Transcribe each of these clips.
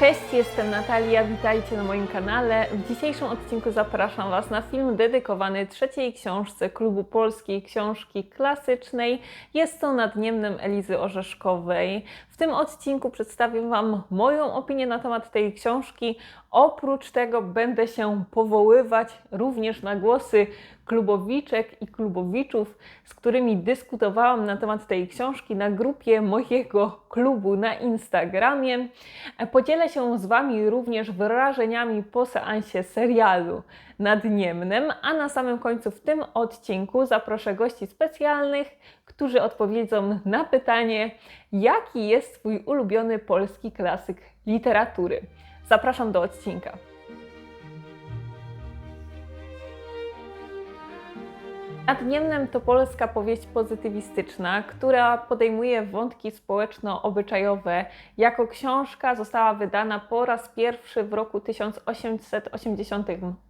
Cześć, jestem Natalia, witajcie na moim kanale. W dzisiejszym odcinku zapraszam Was na film dedykowany trzeciej książce Klubu Polskiej Książki Klasycznej. Jest to Nad Niemnem Elizy Orzeszkowej. W tym odcinku przedstawię Wam moją opinię na temat tej książki. Oprócz tego będę się powoływać również na głosy klubowiczek i klubowiczów, z którymi dyskutowałam na temat tej książki na grupie mojego klubu na Instagramie. Podzielę się z Wami również wrażeniami po seansie serialu nad Niemnem, a na samym końcu w tym odcinku zaproszę gości specjalnych, którzy odpowiedzą na pytanie, jaki jest Twój ulubiony polski klasyk literatury. Zapraszam do odcinka. Nad Niemnem to polska powieść pozytywistyczna, która podejmuje wątki społeczno-obyczajowe. Jako książka została wydana po raz pierwszy w roku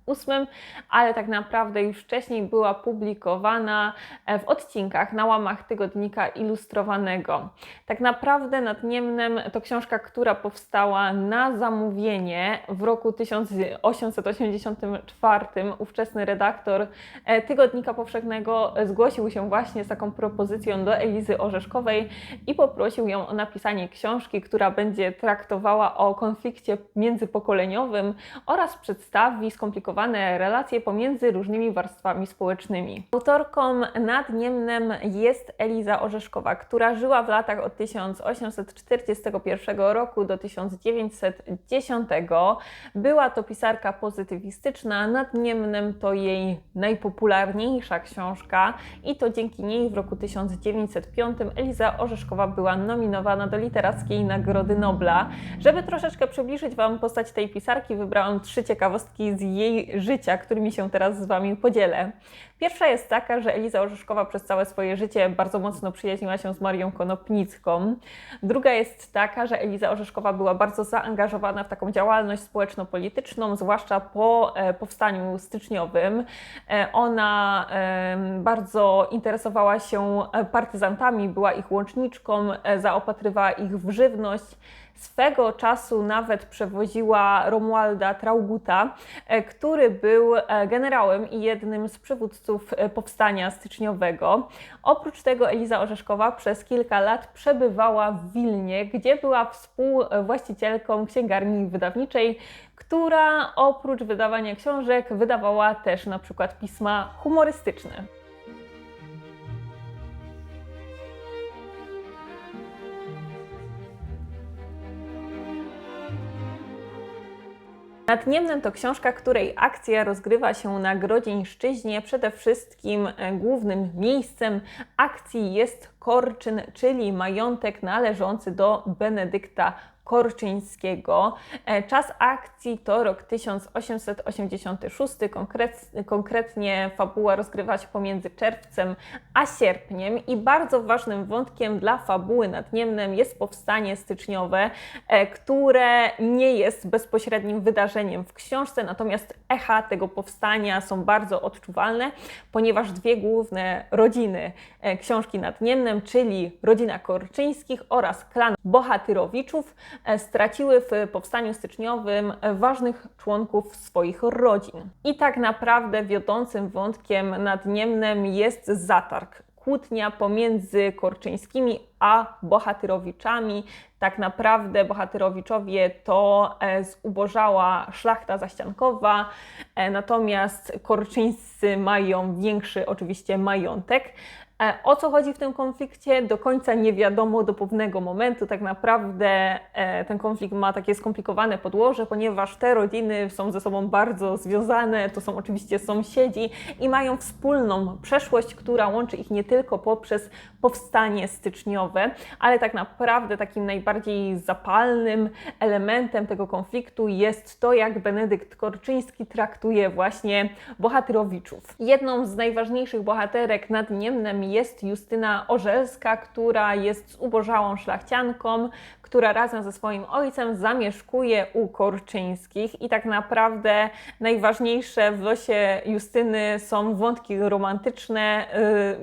1888, ale tak naprawdę już wcześniej była publikowana w odcinkach na łamach tygodnika ilustrowanego. Tak naprawdę Nad Niemnem to książka, która powstała na zamówienie w roku 1884. Ówczesny redaktor e, Tygodnika Powszechnego zgłosił się właśnie z taką propozycją do Elizy Orzeszkowej i poprosił ją o napisanie książki, która będzie traktowała o konflikcie międzypokoleniowym oraz przedstawi skomplikowane relacje pomiędzy różnymi warstwami społecznymi. Autorką nad Niemnem jest Eliza Orzeszkowa, która żyła w latach od 1841 roku do 1910. Była to pisarka pozytywistyczna, nad Niemnem to jej najpopularniejsza książka i to dzięki niej w roku 1905 Eliza Orzeszkowa była nominowana do Literackiej Nagrody Nobla. Żeby troszeczkę przybliżyć Wam postać tej pisarki, wybrałam trzy ciekawostki z jej życia, którymi się teraz z Wami podzielę. Pierwsza jest taka, że Eliza Orzeszkowa przez całe swoje życie bardzo mocno przyjaźniła się z Marią Konopnicką. Druga jest taka, że Eliza Orzeszkowa była bardzo zaangażowana w taką działalność społeczno-polityczną, zwłaszcza po e, powstaniu styczniowym. E, ona e, bardzo interesowała się partyzantami, była ich łączniczką, e, zaopatrywała ich w żywność. Swego czasu nawet przewoziła Romualda Trauguta, e, który był e, generałem i jednym z przywódców e, powstania styczniowego. Oprócz tego Eliza Orzeszkowa przez kilka lat przebywała w Wilnie, gdzie była współwłaścicielką księgarni wydawniczej, która oprócz wydawania książek wydawała też na przykład pisma humorystyczne. Nad Niemnem to książka, której akcja rozgrywa się na Grodzieńszczyźnie. Przede wszystkim e, głównym miejscem akcji jest Korczyn, czyli majątek należący do Benedykta Korczyńskiego. E, Czas akcji to rok 1886, konkret, konkretnie fabuła rozgrywa się pomiędzy czerwcem a sierpniem i bardzo ważnym wątkiem dla fabuły nad Niemnem jest powstanie styczniowe, e, które nie jest bezpośrednim wydarzeniem w książce, natomiast echa tego powstania są bardzo odczuwalne, ponieważ dwie główne rodziny e, książki nad Czyli rodzina Korczyńskich oraz klan Bohatyrowiczów, straciły w powstaniu styczniowym ważnych członków swoich rodzin. I tak naprawdę wiodącym wątkiem nad Niemnem jest zatarg. Kłótnia pomiędzy Korczyńskimi a Bohatyrowiczami. Tak naprawdę Bohatyrowiczowie to e, zubożała szlachta zaściankowa, e, natomiast Korczyńscy mają większy oczywiście majątek. E, O co chodzi w tym konflikcie? Do końca nie wiadomo do pewnego momentu. Tak naprawdę e, ten konflikt ma takie skomplikowane podłoże, ponieważ te rodziny są ze sobą bardzo związane. To są oczywiście sąsiedzi i mają wspólną przeszłość, która łączy ich nie tylko poprzez powstanie styczniowe, ale tak naprawdę takim najbardziej zapalnym elementem tego konfliktu jest to, jak Benedykt Korczyński traktuje właśnie bohatyrowiczów. Jedną z najważniejszych bohaterek nad Niemnem jest Justyna Orzelska, która jest zubożałą szlachcianką, która razem ze swoim ojcem zamieszkuje u Korczyńskich i tak naprawdę najważniejsze w losie Justyny są wątki romantyczne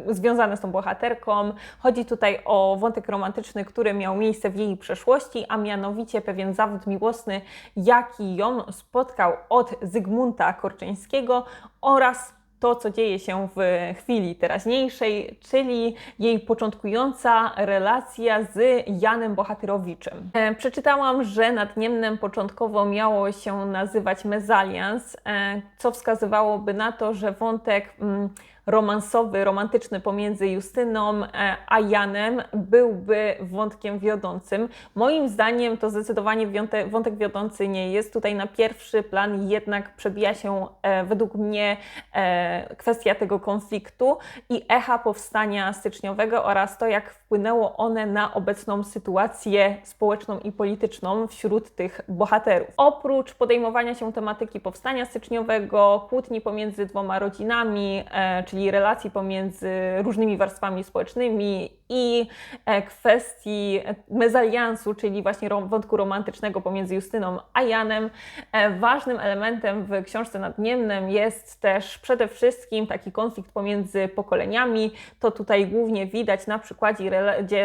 yy, związane z tą bohaterką. Chodzi tutaj o o wątek romantyczny, który miał miejsce w jej przeszłości, a mianowicie pewien zawód miłosny, jaki ją spotkał od Zygmunta Korczyńskiego oraz to, co dzieje się w chwili teraźniejszej, czyli jej początkująca relacja z Janem Bohatyrowiczem. E, przeczytałam, że nad Niemnem początkowo miało się nazywać Mezalians, e, co wskazywałoby na to, że wątek. Mm, romansowy, romantyczny pomiędzy Justyną e, a Janem byłby wątkiem wiodącym. Moim zdaniem to zdecydowanie wątek wiodący nie jest. Tutaj na pierwszy plan jednak przebija się e, według mnie e, kwestia tego konfliktu i echa powstania styczniowego oraz to, jak wpłynęło one na obecną sytuację społeczną i polityczną wśród tych bohaterów. Oprócz podejmowania się tematyki powstania styczniowego, kłótni pomiędzy dwoma rodzinami, czyli relacji pomiędzy różnymi warstwami społecznymi i e, kwestii mezaliansu, czyli właśnie wątku romantycznego pomiędzy Justyną a Janem. E, ważnym elementem w książce nad Niemnem jest też przede wszystkim taki konflikt pomiędzy pokoleniami. To tutaj głównie widać na przykładzie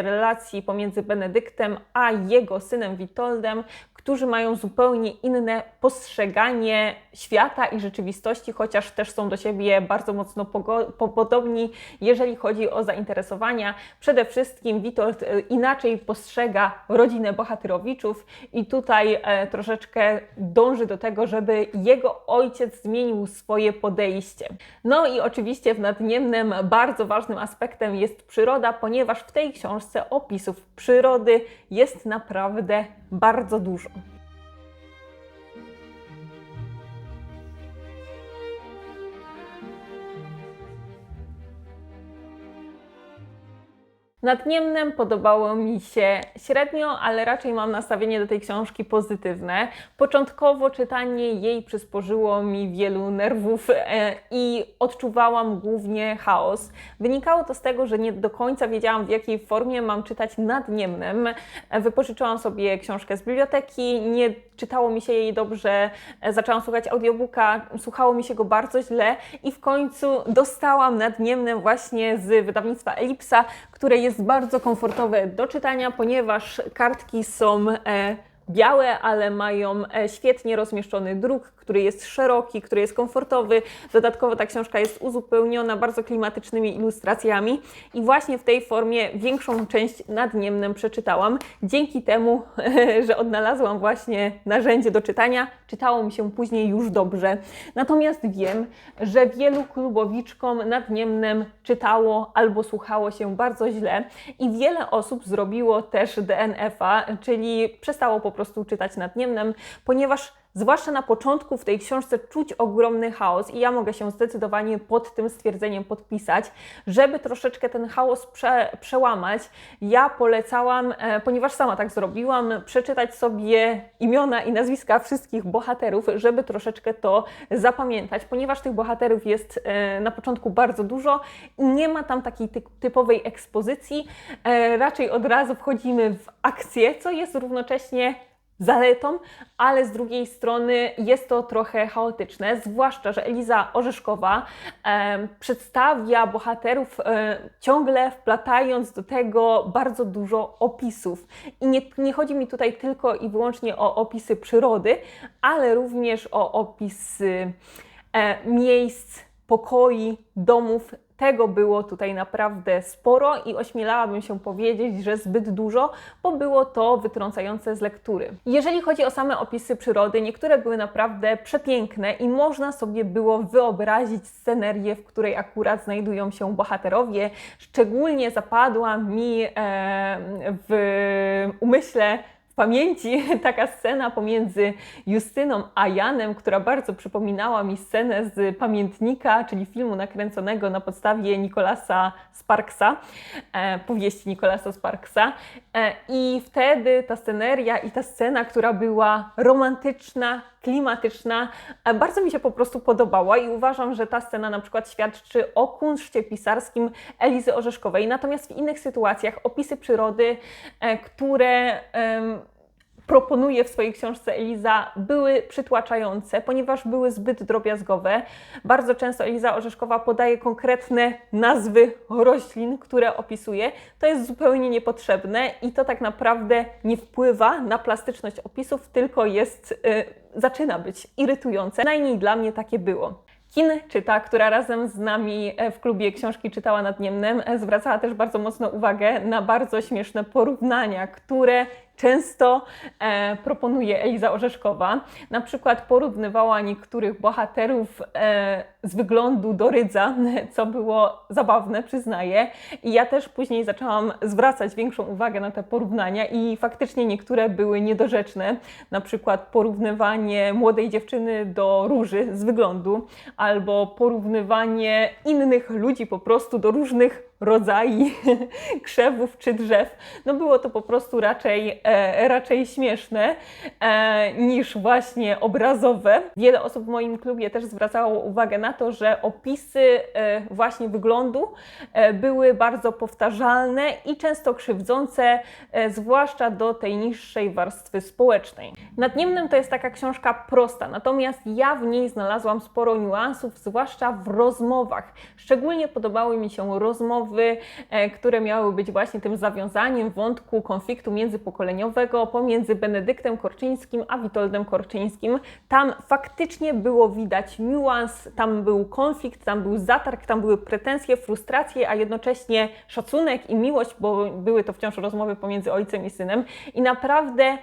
relacji pomiędzy Benedyktem a jego synem Witoldem, którzy mają zupełnie inne postrzeganie świata i rzeczywistości, chociaż też są do siebie bardzo mocno podobni, jeżeli chodzi o zainteresowania. Przede wszystkim Witold e, inaczej postrzega rodzinę Bohatyrowiczów i tutaj e, troszeczkę dąży do tego, żeby jego ojciec zmienił swoje podejście. No i oczywiście w Nadniemnem bardzo ważnym aspektem jest przyroda, ponieważ w tej książce opisów przyrody jest naprawdę bardzo dużo. Nad Niemnem podobało mi się średnio, ale raczej mam nastawienie do tej książki pozytywne. Początkowo czytanie jej przysporzyło mi wielu nerwów e, i odczuwałam głównie chaos. Wynikało to z tego, że nie do końca wiedziałam, w jakiej formie mam czytać nad Niemnem. Wypożyczyłam sobie książkę z biblioteki, nie czytało mi się jej dobrze, e, zaczęłam słuchać audiobooka, słuchało mi się go bardzo źle i w końcu dostałam nad Niemnem właśnie z wydawnictwa Elipsa, które jest bardzo komfortowe do czytania, ponieważ kartki są e, białe, ale mają e, świetnie rozmieszczony druk, który jest szeroki, który jest komfortowy. Dodatkowo ta książka jest uzupełniona bardzo klimatycznymi ilustracjami i właśnie w tej formie większą część nad Niemnem przeczytałam. Dzięki temu, że odnalazłam właśnie narzędzie do czytania, czytało mi się później już dobrze. Natomiast wiem, że wielu klubowiczkom nad Niemnem czytało albo słuchało się bardzo źle i wiele osób zrobiło też DNF-a, czyli przestało po prostu czytać nad Niemnem, ponieważ Zwłaszcza na początku w tej książce czuć ogromny chaos i ja mogę się zdecydowanie pod tym stwierdzeniem podpisać. Żeby troszeczkę ten chaos prze, przełamać, ja polecałam, e, ponieważ sama tak zrobiłam, przeczytać sobie imiona i nazwiska wszystkich bohaterów, żeby troszeczkę to zapamiętać, ponieważ tych bohaterów jest e, na początku bardzo dużo i nie ma tam takiej ty typowej ekspozycji. E, raczej od razu wchodzimy w akcję, co jest równocześnie zaletą, ale z drugiej strony jest to trochę chaotyczne, zwłaszcza, że Eliza Orzeszkowa e, przedstawia bohaterów e, ciągle wplatając do tego bardzo dużo opisów. I nie, nie chodzi mi tutaj tylko i wyłącznie o opisy przyrody, ale również o opisy e, miejsc, pokoi, domów, tego było tutaj naprawdę sporo i ośmielałabym się powiedzieć, że zbyt dużo, bo było to wytrącające z lektury. Jeżeli chodzi o same opisy przyrody, niektóre były naprawdę przepiękne i można sobie było wyobrazić scenerię, w której akurat znajdują się bohaterowie. Szczególnie zapadła mi e, w umyśle pamięci taka scena pomiędzy Justyną a Janem, która bardzo przypominała mi scenę z pamiętnika, czyli filmu nakręconego na podstawie Nikolasa Sparksa, e, powieści Nikolasa Sparksa. E, I wtedy ta sceneria i ta scena, która była romantyczna, klimatyczna, e, bardzo mi się po prostu podobała i uważam, że ta scena na przykład świadczy o kunszcie pisarskim Elizy Orzeszkowej. Natomiast w innych sytuacjach opisy przyrody, e, które proponuje w swojej książce Eliza, były przytłaczające, ponieważ były zbyt drobiazgowe. Bardzo często Eliza Orzeszkowa podaje konkretne nazwy roślin, które opisuje. To jest zupełnie niepotrzebne i to tak naprawdę nie wpływa na plastyczność opisów, tylko jest, y, zaczyna być irytujące. Najmniej dla mnie takie było. Kin czyta, która razem z nami e, w klubie książki czytała nad Niemnem, e, zwracała też bardzo mocno uwagę na bardzo śmieszne porównania, które często e, proponuje Eliza Orzeszkowa. Na przykład porównywała niektórych bohaterów e, z wyglądu do rydza, co było zabawne, przyznaję. I ja też później zaczęłam zwracać większą uwagę na te porównania i faktycznie niektóre były niedorzeczne. Na przykład porównywanie młodej dziewczyny do róży z wyglądu, albo porównywanie innych ludzi po prostu do różnych rodzajów krzewów czy drzew. No było to po prostu raczej, e, raczej śmieszne e, niż właśnie obrazowe. Wiele osób w moim klubie też zwracało uwagę na to, że opisy e, właśnie wyglądu e, były bardzo powtarzalne i często krzywdzące, e, zwłaszcza do tej niższej warstwy społecznej. Nad Niemnem to jest taka książka prosta, natomiast ja w niej znalazłam sporo niuansów, zwłaszcza w rozmowach. Szczególnie podobały mi się rozmowy które miały być właśnie tym zawiązaniem wątku konfliktu międzypokoleniowego pomiędzy Benedyktem Korczyńskim a Witoldem Korczyńskim. Tam faktycznie było widać niuans, tam był konflikt, tam był zatarg, tam były pretensje, frustracje, a jednocześnie szacunek i miłość, bo były to wciąż rozmowy pomiędzy ojcem i synem. I naprawdę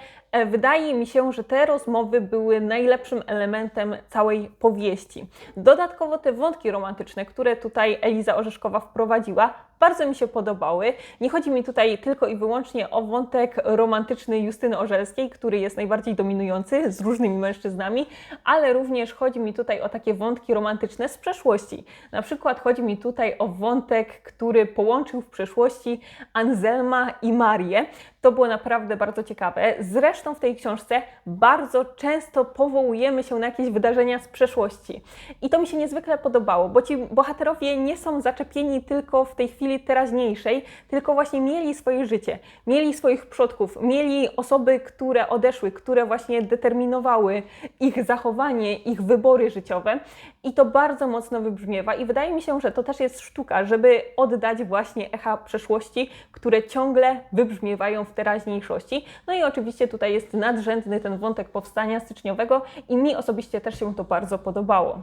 wydaje mi się, że te rozmowy były najlepszym elementem całej powieści. Dodatkowo te wątki romantyczne, które tutaj Eliza Orzeszkowa wprowadziła, bardzo mi się podobały. Nie chodzi mi tutaj tylko i wyłącznie o wątek romantyczny Justyny Orzelskiej, który jest najbardziej dominujący z różnymi mężczyznami, ale również chodzi mi tutaj o takie wątki romantyczne z przeszłości. Na przykład chodzi mi tutaj o wątek, który połączył w przeszłości Anselma i Marię. To było naprawdę bardzo ciekawe. Zresztą w tej książce bardzo często powołujemy się na jakieś wydarzenia z przeszłości. I to mi się niezwykle podobało, bo ci bohaterowie nie są zaczepieni tylko w tej chwili teraźniejszej, tylko właśnie mieli swoje życie, mieli swoich przodków, mieli osoby, które odeszły, które właśnie determinowały ich zachowanie, ich wybory życiowe. I to bardzo mocno wybrzmiewa. I wydaje mi się, że to też jest sztuka, żeby oddać właśnie echa przeszłości, które ciągle wybrzmiewają w teraźniejszości. No i oczywiście tutaj jest nadrzędny ten wątek powstania styczniowego i mi osobiście też się to bardzo podobało.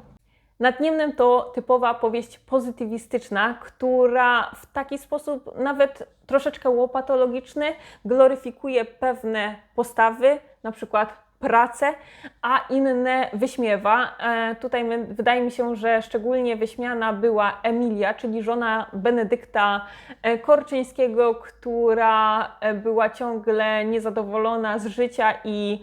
Nad Niemnem to typowa powieść pozytywistyczna, która w taki sposób nawet troszeczkę łopatologiczny gloryfikuje pewne postawy, na przykład pracę, a inne wyśmiewa. E, tutaj wydaje mi się, że szczególnie wyśmiana była Emilia, czyli żona Benedykta e, Korczyńskiego, która e, była ciągle niezadowolona z życia i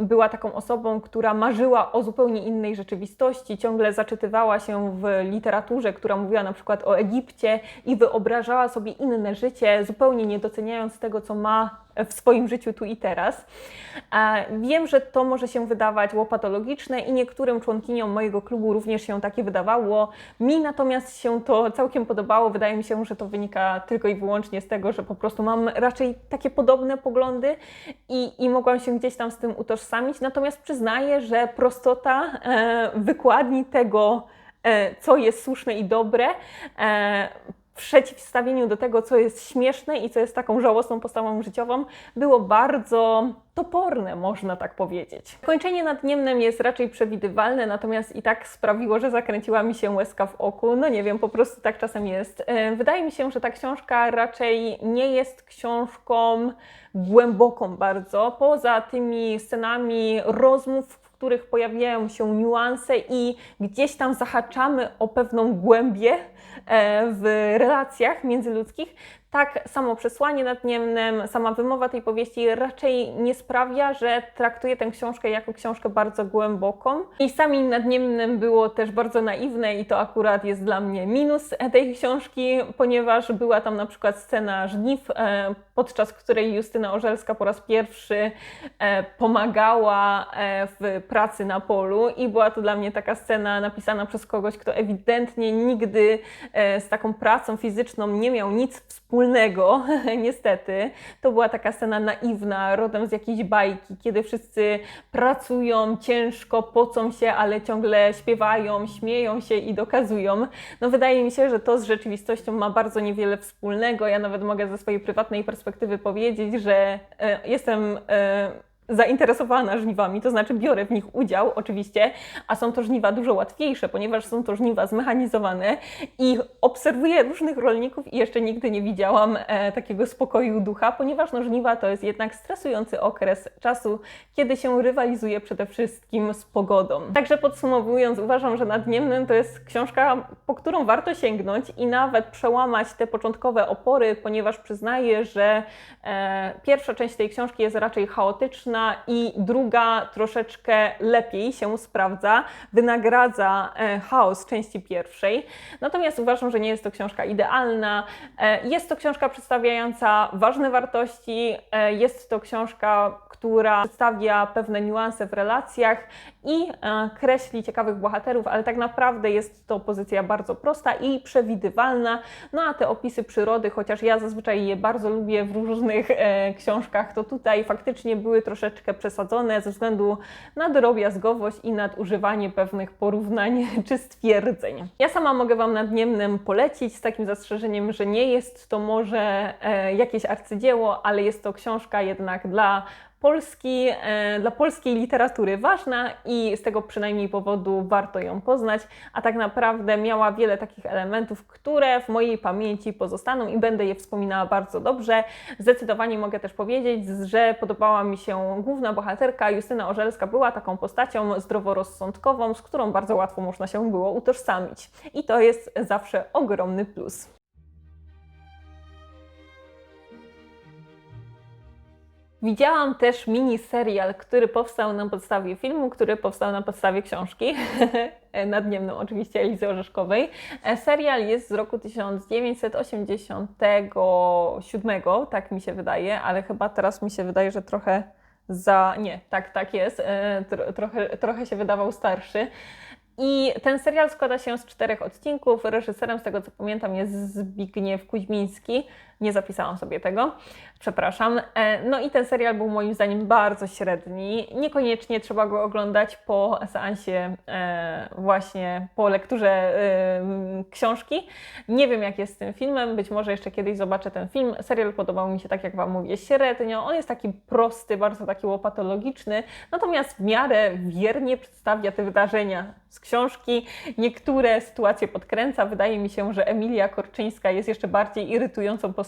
była taką osobą, która marzyła o zupełnie innej rzeczywistości, ciągle zaczytywała się w literaturze, która mówiła na przykład o Egipcie i wyobrażała sobie inne życie, zupełnie nie doceniając tego, co ma w swoim życiu tu i teraz. Wiem, że to może się wydawać łopatologiczne i niektórym członkiniom mojego klubu również się takie wydawało. Mi natomiast się to całkiem podobało. Wydaje mi się, że to wynika tylko i wyłącznie z tego, że po prostu mam raczej takie podobne poglądy i, i mogłam się gdzieś tam z tym utożsamić. Natomiast przyznaję, że prostota e, wykładni tego, e, co jest słuszne i dobre, e, w przeciwstawieniu do tego, co jest śmieszne i co jest taką żałosną postawą życiową, było bardzo toporne, można tak powiedzieć. Kończenie nad Niemnem jest raczej przewidywalne, natomiast i tak sprawiło, że zakręciła mi się łezka w oku. No nie wiem, po prostu tak czasem jest. E, wydaje mi się, że ta książka raczej nie jest książką głęboką bardzo. Poza tymi scenami rozmów, których pojawiają się niuanse i gdzieś tam zahaczamy o pewną głębię w relacjach międzyludzkich, tak samo przesłanie nad Niemnem, sama wymowa tej powieści raczej nie sprawia, że traktuję tę książkę jako książkę bardzo głęboką. I sami nad Niemnem było też bardzo naiwne i to akurat jest dla mnie minus tej książki, ponieważ była tam na przykład scena żniw, e, podczas której Justyna Orzelska po raz pierwszy e, pomagała e, w pracy na polu i była to dla mnie taka scena napisana przez kogoś, kto ewidentnie nigdy z taką pracą fizyczną nie miał nic wspólnego niestety. To była taka scena naiwna, rodem z jakiejś bajki, kiedy wszyscy pracują ciężko, pocą się, ale ciągle śpiewają, śmieją się i dokazują. No wydaje mi się, że to z rzeczywistością ma bardzo niewiele wspólnego. Ja nawet mogę ze swojej prywatnej perspektywy powiedzieć, że e, jestem e, zainteresowana żniwami, to znaczy biorę w nich udział oczywiście, a są to żniwa dużo łatwiejsze, ponieważ są to żniwa zmechanizowane i obserwuję różnych rolników i jeszcze nigdy nie widziałam e, takiego spokoju ducha, ponieważ no, żniwa to jest jednak stresujący okres czasu, kiedy się rywalizuje przede wszystkim z pogodą. Także podsumowując, uważam, że Nadniemnym to jest książka, po którą warto sięgnąć i nawet przełamać te początkowe opory, ponieważ przyznaję, że e, pierwsza część tej książki jest raczej chaotyczna, i druga troszeczkę lepiej się sprawdza, wynagradza e, chaos części pierwszej. Natomiast uważam, że nie jest to książka idealna. E, jest to książka przedstawiająca ważne wartości, e, jest to książka, która przedstawia pewne niuanse w relacjach i e, kreśli ciekawych bohaterów, ale tak naprawdę jest to pozycja bardzo prosta i przewidywalna. No a te opisy przyrody, chociaż ja zazwyczaj je bardzo lubię w różnych e, książkach, to tutaj faktycznie były troszeczkę przesadzone ze względu na drobiazgowość i nadużywanie pewnych porównań czy stwierdzeń. Ja sama mogę Wam nadniemnym polecić z takim zastrzeżeniem, że nie jest to może e, jakieś arcydzieło, ale jest to książka jednak dla Polski, e, dla polskiej literatury ważna i z tego przynajmniej powodu warto ją poznać, a tak naprawdę miała wiele takich elementów, które w mojej pamięci pozostaną i będę je wspominała bardzo dobrze. Zdecydowanie mogę też powiedzieć, że podobała mi się główna bohaterka, Justyna Orzelska była taką postacią zdroworozsądkową, z którą bardzo łatwo można się było utożsamić. I to jest zawsze ogromny plus. Widziałam też mini serial, który powstał na podstawie filmu, który powstał na podstawie książki nadniemną oczywiście Elizy Orzeszkowej. E, serial jest z roku 1987, tak mi się wydaje, ale chyba teraz mi się wydaje, że trochę za... Nie, tak, tak jest. E, trochę, trochę się wydawał starszy. I ten serial składa się z czterech odcinków. Reżyserem, z tego co pamiętam, jest Zbigniew Kuźmiński. Nie zapisałam sobie tego, przepraszam. E, no i ten serial był moim zdaniem bardzo średni. Niekoniecznie trzeba go oglądać po seansie, e, właśnie po lekturze e, książki. Nie wiem, jak jest z tym filmem. Być może jeszcze kiedyś zobaczę ten film. Serial podobał mi się, tak jak Wam mówię, średnio. On jest taki prosty, bardzo taki łopatologiczny, natomiast w miarę wiernie przedstawia te wydarzenia z książki. Niektóre sytuacje podkręca. Wydaje mi się, że Emilia Korczyńska jest jeszcze bardziej irytującą postacią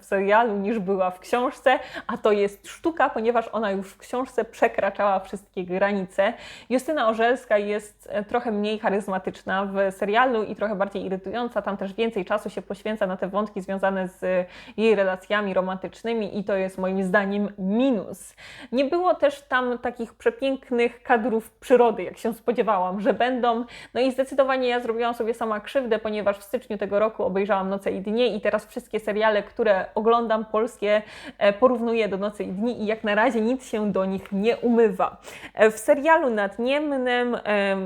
w serialu niż była w książce, a to jest sztuka, ponieważ ona już w książce przekraczała wszystkie granice. Justyna Orzelska jest e, trochę mniej charyzmatyczna w serialu i trochę bardziej irytująca. Tam też więcej czasu się poświęca na te wątki związane z jej relacjami romantycznymi i to jest moim zdaniem minus. Nie było też tam takich przepięknych kadrów przyrody, jak się spodziewałam, że będą. No i zdecydowanie ja zrobiłam sobie sama krzywdę, ponieważ w styczniu tego roku obejrzałam Noce i Dnie i teraz wszystkie seriale, które oglądam polskie, e, porównuję do Nocy i Dni i jak na razie nic się do nich nie umywa. E, w serialu Nadniemnym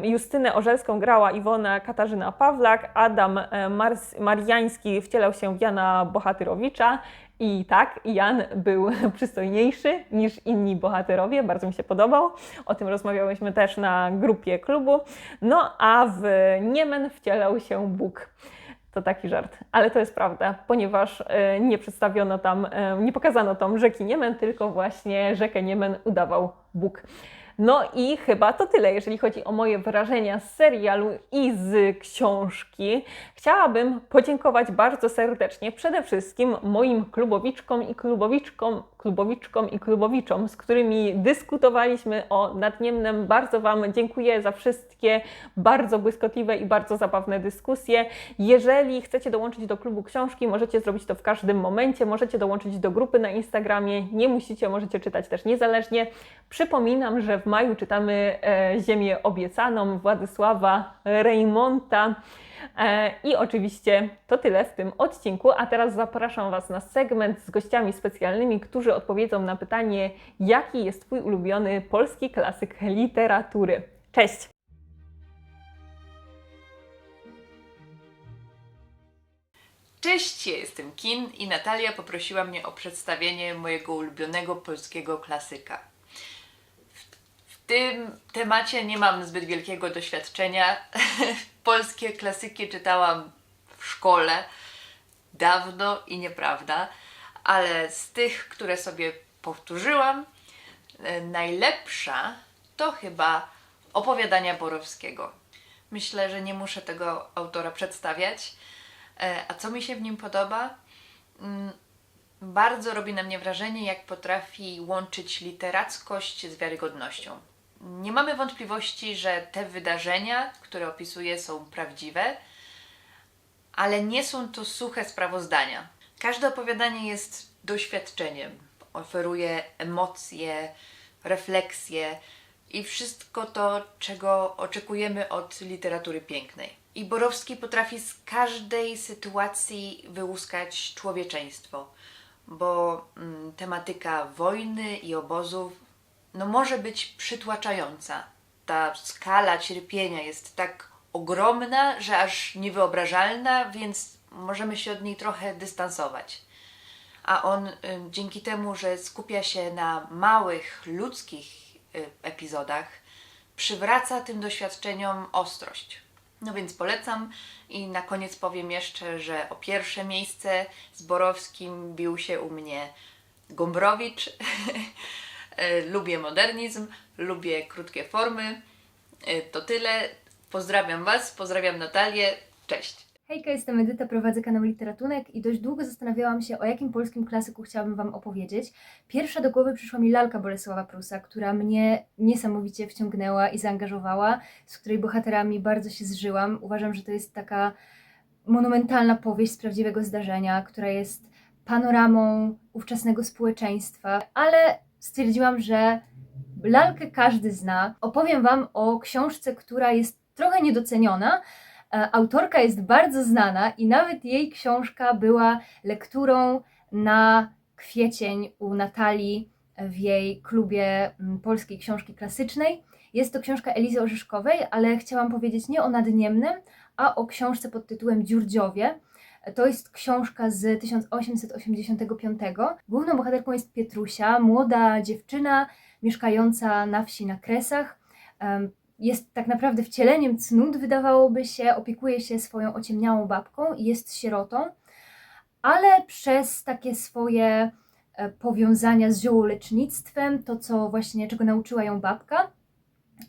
Justynę Orzelską grała Iwona Katarzyna Pawlak, Adam e, Mars Mariański wcielał się w Jana Bohatyrowicza, i tak, Jan był przystojniejszy niż inni bohaterowie, bardzo mi się podobał. O tym rozmawiałyśmy też na grupie klubu. No a w Niemen wcielał się Bóg. To taki żart, ale to jest prawda, ponieważ e, nie przedstawiono tam, e, nie pokazano tam rzeki Niemen, tylko właśnie rzekę Niemen udawał Bóg. No i chyba to tyle, jeżeli chodzi o moje wrażenia z serialu i z książki. Chciałabym podziękować bardzo serdecznie przede wszystkim moim klubowiczkom i klubowiczkom, klubowiczkom i klubowiczom, z którymi dyskutowaliśmy o nadniemnem. Bardzo Wam dziękuję za wszystkie bardzo błyskotliwe i bardzo zabawne dyskusje. Jeżeli chcecie dołączyć do klubu książki, możecie zrobić to w każdym momencie. Możecie dołączyć do grupy na Instagramie. Nie musicie, możecie czytać też niezależnie. Przypominam, że w maju czytamy e, Ziemię obiecaną Władysława Reymonta. E, I oczywiście to tyle w tym odcinku, a teraz zapraszam Was na segment z gościami specjalnymi, którzy odpowiedzą na pytanie, jaki jest Twój ulubiony polski klasyk literatury. Cześć! Cześć, ja jestem Kin i Natalia poprosiła mnie o przedstawienie mojego ulubionego polskiego klasyka. Tym temacie nie mam zbyt wielkiego doświadczenia. Polskie klasyki czytałam w szkole dawno i nieprawda, ale z tych, które sobie powtórzyłam, e, najlepsza to chyba opowiadania Borowskiego. Myślę, że nie muszę tego autora przedstawiać. E, A co mi się w nim podoba? Mm, Bardzo robi na mnie wrażenie, jak potrafi łączyć literackość z wiarygodnością. Nie mamy wątpliwości, że te wydarzenia, które opisuje, są prawdziwe, ale nie są to suche sprawozdania. Każde opowiadanie jest doświadczeniem, oferuje emocje, refleksje i wszystko to, czego oczekujemy od literatury pięknej. I Borowski potrafi z każdej sytuacji wyłuskać człowieczeństwo, bo mm, tematyka wojny i obozów no, może być przytłaczająca. Ta skala cierpienia jest tak ogromna, że aż niewyobrażalna, więc możemy się od niej trochę dystansować. A on y, dzięki temu, że skupia się na małych, ludzkich y, epizodach, przywraca tym doświadczeniom ostrość. No więc polecam i na koniec powiem jeszcze, że o pierwsze miejsce z Borowskim bił się u mnie Gombrowicz. E, lubię modernizm, lubię krótkie formy. E, To tyle. Pozdrawiam Was, pozdrawiam Natalię. Cześć. Hejka, jestem Edyta, prowadzę kanał Literatunek i dość długo zastanawiałam się, o jakim polskim klasyku chciałabym Wam opowiedzieć. Pierwsza do głowy przyszła mi lalka Bolesława Prusa, która mnie niesamowicie wciągnęła i zaangażowała, z której bohaterami bardzo się zżyłam. Uważam, że to jest taka monumentalna powieść z prawdziwego zdarzenia, która jest panoramą ówczesnego społeczeństwa, ale stwierdziłam, że lalkę każdy zna. Opowiem Wam o książce, która jest trochę niedoceniona, E, Autorka jest bardzo znana i nawet jej książka była lekturą na kwiecień u Natalii w jej klubie mm, polskiej książki klasycznej. Jest to książka Elizy Orzeszkowej, ale chciałam powiedzieć nie o Nadniemnym, a o książce pod tytułem Dziurdziowie. To jest książka z 1885. Główną bohaterką jest Pietrusia, młoda dziewczyna mieszkająca na wsi na Kresach. Jest tak naprawdę wcieleniem cnót, wydawałoby się, opiekuje się swoją ociemniałą babką i jest sierotą, ale przez takie swoje e, powiązania z ziołolecznictwem, to co właśnie, czego nauczyła ją babka,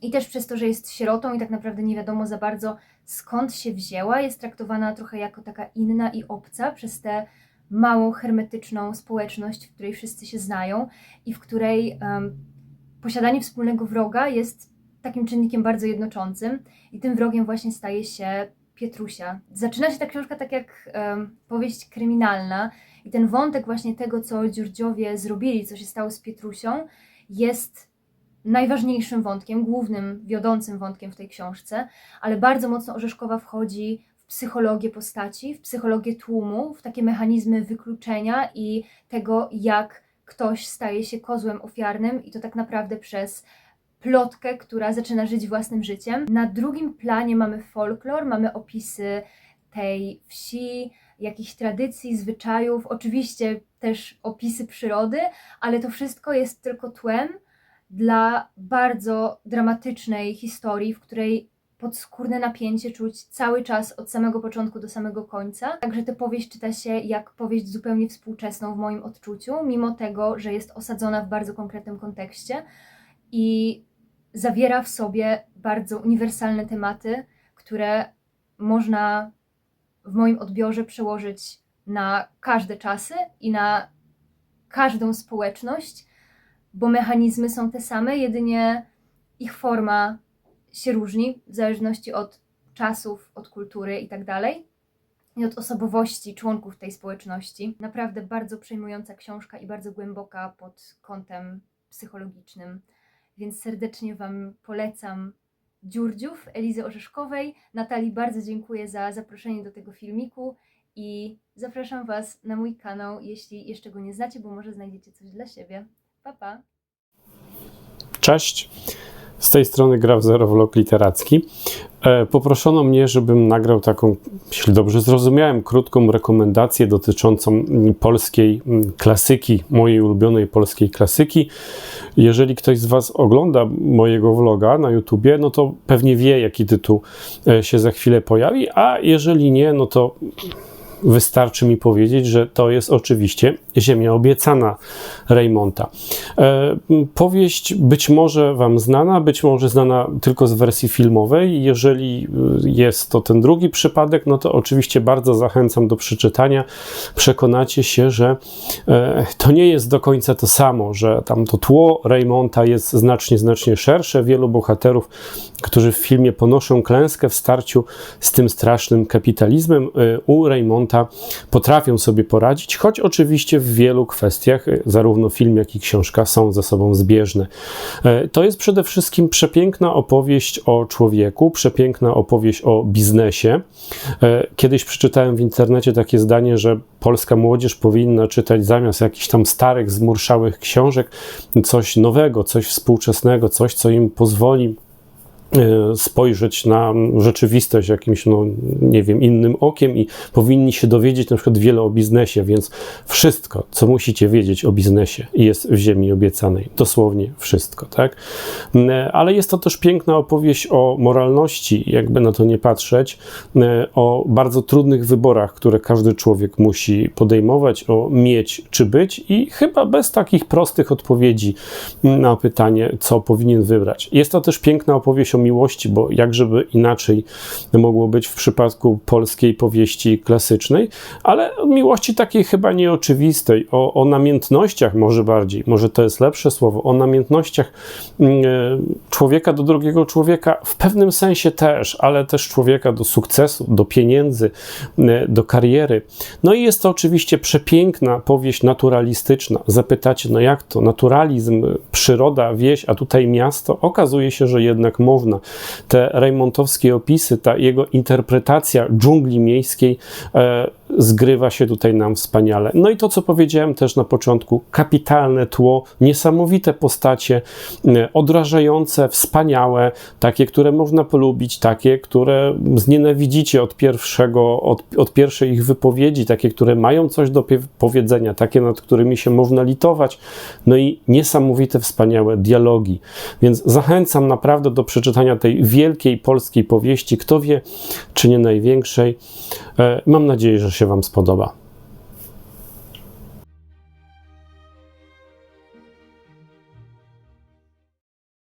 i też przez to, że jest sierotą i tak naprawdę nie wiadomo za bardzo skąd się wzięła, jest traktowana trochę jako taka inna i obca przez tę małą, hermetyczną społeczność, w której wszyscy się znają i w której em, posiadanie wspólnego wroga jest takim czynnikiem bardzo jednoczącym i tym wrogiem właśnie staje się Pietrusia. Zaczyna się ta książka tak jak em, powieść kryminalna i ten wątek właśnie tego, co Dziurdziowie zrobili, co się stało z Pietrusią, jest najważniejszym wątkiem, głównym, wiodącym wątkiem w tej książce, ale bardzo mocno Orzeszkowa wchodzi w psychologię postaci, w psychologię tłumu, w takie mechanizmy wykluczenia i tego, jak ktoś staje się kozłem ofiarnym i to tak naprawdę przez plotkę, która zaczyna żyć własnym życiem. Na drugim planie mamy folklor, mamy opisy tej wsi, jakichś tradycji, zwyczajów, oczywiście też opisy przyrody, ale to wszystko jest tylko tłem dla bardzo dramatycznej historii, w której podskórne napięcie czuć cały czas od samego początku do samego końca. Także tę powieść czyta się jak powieść zupełnie współczesną w moim odczuciu, mimo tego, że jest osadzona w bardzo konkretnym kontekście i zawiera w sobie bardzo uniwersalne tematy, które można w moim odbiorze przełożyć na każde czasy i na każdą społeczność, bo mechanizmy są te same, jedynie ich forma się różni w zależności od czasów, od kultury i tak. I od osobowości członków tej społeczności. Naprawdę bardzo przejmująca książka i bardzo głęboka pod kątem psychologicznym więc serdecznie Wam polecam Dziurdziów Elizy Orzeszkowej. Natalii bardzo dziękuję za zaproszenie do tego filmiku i zapraszam Was na mój kanał, jeśli jeszcze go nie znacie, bo może znajdziecie coś dla siebie. Pa, pa! Cześć. Z tej strony gra w Zero Vlog Literacki. E, Poproszono mnie, żebym nagrał taką, jeśli dobrze zrozumiałem, krótką rekomendację dotyczącą polskiej mm, klasyki, mojej ulubionej polskiej klasyki. Jeżeli ktoś z Was ogląda mojego vloga na YouTubie, no to pewnie wie, jaki tytuł e, się za chwilę pojawi, a jeżeli nie, no to wystarczy mi powiedzieć, że to jest oczywiście Ziemia Obiecana Raymonta. E, powieść być może Wam znana, być może znana tylko z wersji filmowej. Jeżeli y, jest to ten drugi przypadek, no to oczywiście bardzo zachęcam do przeczytania. Przekonacie się, że e, to nie jest do końca to samo, że tam to tło Raymonta jest znacznie, znacznie szersze. Wielu bohaterów, którzy w filmie ponoszą klęskę w starciu z tym strasznym kapitalizmem, y, u Raymonta potrafią sobie poradzić, choć oczywiście w wielu kwestiach, y, zarówno film, jak i książka są ze sobą zbieżne. E, To jest przede wszystkim przepiękna opowieść o człowieku, przepiękna opowieść o biznesie. Kiedyś przeczytałem w internecie takie zdanie, że polska młodzież powinna czytać zamiast jakichś tam starych, zmurszałych książek coś nowego, coś współczesnego, coś, co im pozwoli spojrzeć na rzeczywistość jakimś, no nie wiem, innym okiem i powinni się dowiedzieć na przykład wiele o biznesie, więc wszystko, co musicie wiedzieć o biznesie jest w ziemi obiecanej. Dosłownie wszystko, tak? E, Ale jest to też piękna opowieść o moralności, jakby na to nie patrzeć, e, o bardzo trudnych wyborach, które każdy człowiek musi podejmować, o mieć czy być i chyba bez takich prostych odpowiedzi na pytanie, co powinien wybrać. Jest to też piękna opowieść o miłości, bo jakżeby inaczej mogło być w przypadku polskiej powieści klasycznej, ale miłości takiej chyba nieoczywistej, o, o namiętnościach może bardziej, może to jest lepsze słowo, o namiętnościach mm, e, człowieka do drugiego człowieka, w pewnym sensie też, ale też człowieka do sukcesu, do pieniędzy, e, do kariery. No i jest to oczywiście przepiękna powieść naturalistyczna. Zapytacie, no jak to? Naturalizm, przyroda, wieś, a tutaj miasto? Okazuje się, że jednak można. Te Raymontowskie opisy, ta jego interpretacja dżungli miejskiej e, zgrywa się tutaj nam wspaniale. No i to, co powiedziałem też na początku, kapitalne tło, niesamowite postacie, odrażające, wspaniałe, takie, które można polubić, takie, które znienawidzicie od pierwszego, od, od pierwszej ich wypowiedzi, takie, które mają coś do powiedzenia, takie, nad którymi się można litować, no i niesamowite, wspaniałe dialogi. Więc zachęcam naprawdę do przeczytania tej wielkiej polskiej powieści, kto wie, czy nie największej. E, Mam nadzieję, że się Wam spodoba.